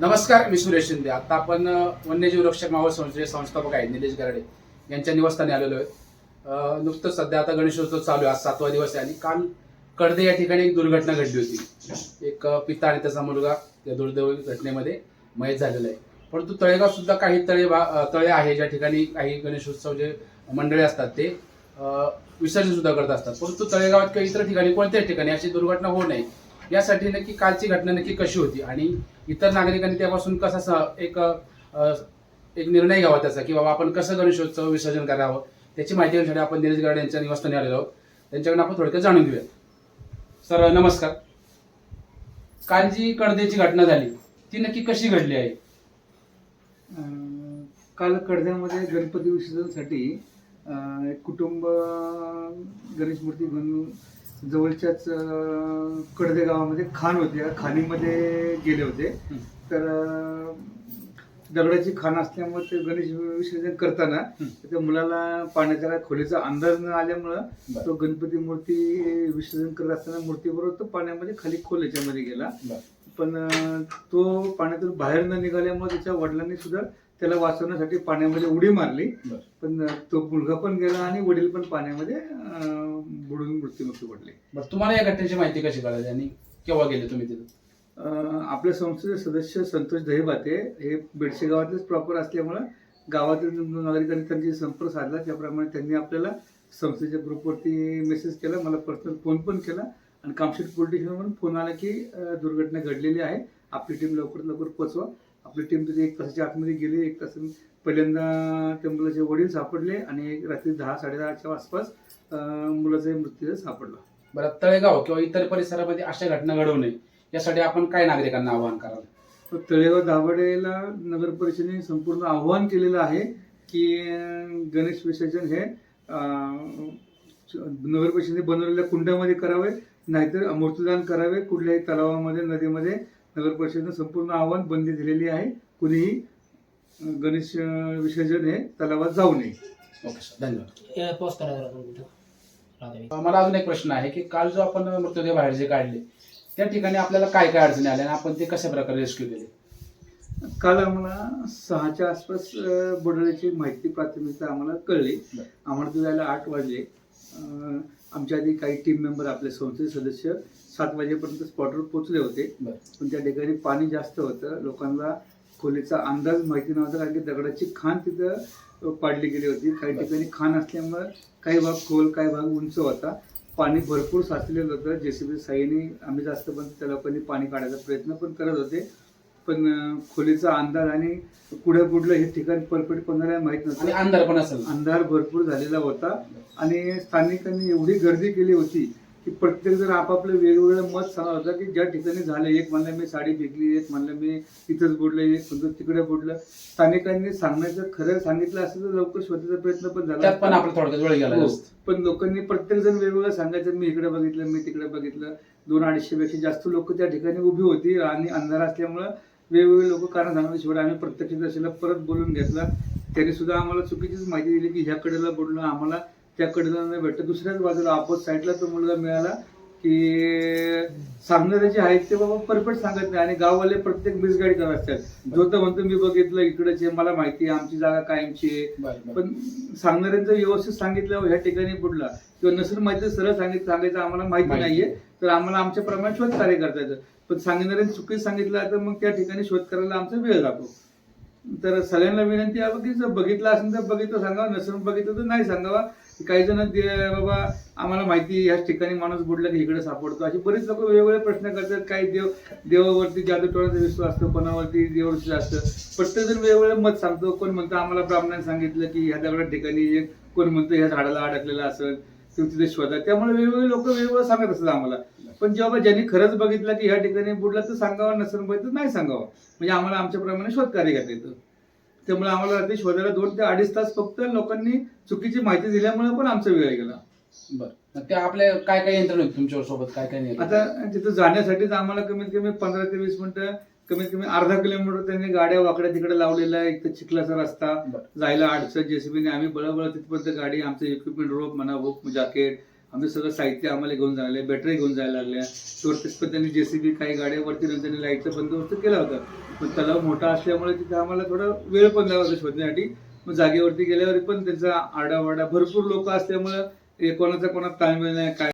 नमस्कार मी सुरेश शिंदे. आता आपण वन्यजीव रक्षक मावळ संस्थेचे संस्थापक आहेत निलेश गराडे यांच्या निवासस्थानी आलेलो आहे. नुकतंच सध्या आता गणेशोत्सव चालू आहे आज सातवा दिवस आहे आणि काल कडदे या ठिकाणी एक दुर्घटना घडली होती. एक पिता आणि त्याचा मुलगा या दुर्दैवी घटनेमध्ये मयत झालेला आहे. परंतु तळेगाव सुद्धा काही तळे तळे आहे ज्या ठिकाणी काही गणेशोत्सव जे मंडळे असतात ते विसर्जन सुद्धा करत असतात. परंतु तळेगावात किंवा इतर ठिकाणी कोणत्याही ठिकाणी अशी दुर्घटना होऊ नये. यासाठी नक्की कालची घटना नक्की कशी होती? आणि इतर नागरिकांनी त्यापासून कसा स- एक एक निर्णय घ्यावा त्याचा की बाबा आपण कसं गणेशोत्सव विसर्जन करावं? त्याची माहिती घेण्यासाठी आपण निलेश गाडे यांच्या निवासस्थानी आलेलो आहोत. त्यांच्याकडून आपण थोडक्यात जाणून घेऊया. सर नमस्कार. काल जी कडदेची घटना झाली. ती नक्की कशी घडली आहे? काल कडद्यामध्ये गणपती विसर्जनासाठी एक कुटुंब गणेश मूर्ती बनवून जवळच्याच कडदे गावामध्ये खान होते खाणीमध्ये गेले होते. तर दगडाची खाण असल्यामुळे ते गणेश विसर्जन करताना. त्या मुलाला पाण्याच्या खोलीचा अंदाज न आल्यामुळं. तो गणपती मूर्ती विसर्जन करत असताना मूर्तीबरोबर तो पाण्यामध्ये खाली खोल याच्यामध्ये गेला पण तो पाण्यातून बाहेर न निघाल्यामुळे त्याच्या वडिलांनी सुद्धा त्याला वाचवण्यासाठी पाण्यामध्ये उडी मारली. पण तो मुलगा पण गेला आणि वडील पण पाण्यामध्ये बुडून मृत्यूमुखी पडले. बरं तुम्हाला या घटनेची माहिती कशी कळाली आणि केव्हा गेले तुम्ही तिथे? आपल्या संस्थेचे सदस्य संतोष दहिबाते हे बेडशे गावातलेच प्रॉपर असल्यामुळं गावातील नागरिकांनी त्यांची संपर्क साधला. त्याप्रमाणे त्यांनी आपल्याला संस्थेच्या ग्रुपवरती मेसेज केला. मला पर्सनल फोन पण केला. आणि कामशेट पोलीस स्टेशनवरून फोन आला की दुर्घटना घडलेली आहे. आपली टीम लवकरात लवकर पोचवा. आपली टीम तिथे एक तासाच्या आतमध्ये गेली एक तास पहिल्यांदा त्या मुलाचे वडील सापडले आणि रात्री दहा साडेदहाच्या आसपास मुलाचा मृत्यू सापडला. बरं तळेगाव किंवा इतर परिसरामध्ये अशा घटना घडवू नये यासाठी आपण काय नागरिकांना आवाहन कराल? तर तळेगाव दाभाडेला नगर परिषदेने संपूर्ण आव्हान केलेलं आहे की गणेश विसर्जन हे नगर परिषदेने बनवलेल्या कुंडामध्ये करावे नाहीतर मूर्तीदान करावे कुठल्याही तलावामध्ये नदीमध्ये नगर परिषदेने संपूर्ण आव्हान बंदी दिलेली आहे. कुणीही गणेश विसर्जन हे तलावात जाऊ नये. Okay sir. धन्यवाद. हे पोस्ट करा. मला अजून एक प्रश्न आहे की काल जो आपण मृतदेह बाहेर जे काढले त्या ठिकाणी आपल्याला काय काय अडचणी आल्या आणि आपण ते कशा प्रकारे रेस्क्यू केले? काल आम्हाला सहाच्या आसपास अं, बुडाल्याची माहिती प्राथमिकता आम्हाला कळली. आम्हाला तिथे जायला आठ वाजले. आमच्या आधी काही टीम मेंबर आपले संस्थेचे सदस्य सात वाजेपर्यंत स्पॉटवर पोहोचले होते. पण त्या ठिकाणी पाणी जास्त होतं. लोकांना खोलीचा अंदाज माहिती नव्हता कारण की दगडाची खाण तिथं पाडली गेली होती. काही. ठिकाणी खाण असल्यामुळं काही भाग खोल काही भाग उंच होता. पाणी भरपूर साचलेलं होतं. जेसीबी साईने आम्ही जास्त पण त्या लोकांनी पाणी काढायचा प्रयत्न पण करत होते. पण खोलीचा अंदाज आणि पुढे पुढलं हे ठिकाण परफेक्ट कोणाला माहीत नव्हतं. अंधार पण असेल. अंधार भरपूर झालेला होता. आणि स्थानिकांनी एवढी गर्दी केली होती की प्रत्येक जण आपापलं वेगवेगळं मत सांगत होता की ज्या ठिकाणी झालं एक म्हणलं मी साडी फेकली एक म्हणलं मी इथंच बुडलं एक म्हणतो तिकडे बुडलं स्थानिकांनी सांगण्याचं खरं सांगितलं असतं तर लवकर शोधायचा प्रयत्न पण झाला त्यात पण. आपला थोडक्यात वेळ गेला हो. जास्त. पण लोकांनी प्रत्येक जण वेगवेगळं सांगायचं मी इकडे बघितलं मी तिकडे बघितलं दोन अडीचशे पेक्षा जास्त लोक त्या ठिकाणी उभी होती आणि अंधार असल्यामुळं वेगवेगळे लोक कारण सांगत शेवटी आम्ही प्रत्यक्ष दर्शनाला परत बोलून घेतला त्यांनी सुद्धा आम्हाला चुकीचीच माहिती दिली की ह्या कडेला आम्हाला त्या कडेला नाही भेटलं दुसऱ्याच बाजूला अपोज साईडला तो मुलगा मिळाला की सांगणारे जे आहेत ते बाबा परफेक्ट सांगत नाही आणि गाववाले प्रत्येक मिसगाईड करत असतात. जो तर म्हणतो मी बघितलं इकडचे मला माहिती आहे आमची जागा कायमची आहे. पण सांगणाऱ्यांचं व्यवस्थित सांगितलं ह्या ठिकाणी बुडला किंवा नसेल माहिती सरळ सांगित सांगायचं आम्हाला माहिती माहिती. नाहीये तर आम्हाला आमच्या प्रमाणे शोध कार्य करता येतं पण सांगणाऱ्यांनी चुकीत सांगितलं तर मग त्या ठिकाणी शोध करायला आमचा वेळ जातो. तर सगळ्यांना विनंती आहे की जर बघितलं असेल तर बघितलं सांगावं. नसेल बघितलं तर नाही सांगावा. काही जण ते बाबा आम्हाला माहिती ह्याच ठिकाणी माणूस बुडला की इकडे सापडतो. असे बरेच लोक वेगवेगळे प्रश्न करतात. काही देव देवावरती जादू टोळाचा विश्वास असतो कोणावरती देवावरती असतं. प्रत्येक जण वेगवेगळं मत सांगतो. कोण म्हणतो आम्हाला ब्राह्मणाने सांगितलं की ह्या दगडा ठिकाणी एक कोण म्हणतो ह्या झाडाला अडकलेलं असेल तुम्ही तिथे शोधा. त्यामुळे वेगवेगळे लोक वेगवेगळं सांगत असतात आम्हाला. पण जेव्हा ज्यांनी खरंच बघितलं की ह्या ठिकाणी बुडला तर सांगावं नसेल पाहिजे तर नाही सांगावं. म्हणजे आम्हाला आमच्याप्रमाणे शोध कार्य करता येतं. त्यामुळे आम्हाला रात्री शोधायला दोन ते अडीच तास फक्त लोकांनी चुकीची माहिती दिल्यामुळे पण आमचा वेळ गेला. बरं. मग ते आपले काय काय यंत्रणा आहेत तुमच्यासोबत? काय काय नाही आता तिथं जाण्यासाठीच आम्हाला कमीत कमी पंधरा ते वीस मिनिटं कमीत कमी अर्धा किलोमीटर त्यांनी गाड्या वाकड्या तिकडे लावलेल्या एक तर चिखलाचा रस्ता. जायला अडचण जेसीबीने आम्ही बळबळ तिथपर्यंत गाडी आमचं इक्विपमेंट रोप म्हणा रोप जॅकेट आम्ही सगळं साहित्य आम्हाला घेऊन जायला लागले बॅटरी घेऊन जायला लागल्या वरतीच पण त्यांनी जेसीबी काही गाड्यावरती वरती त्यांनी लाईटचा बंदोबस्त केला होता. पण तलाव मोठा असल्यामुळे तिथे आम्हाला थोडा वेळ पण लागला होता शोधण्यासाठी. मग जागेवरती गेल्यावर पण त्यांचा आडावाडा भरपूर लोक असल्यामुळं हे कोणाचा कोणात ताळमेळ नाही काय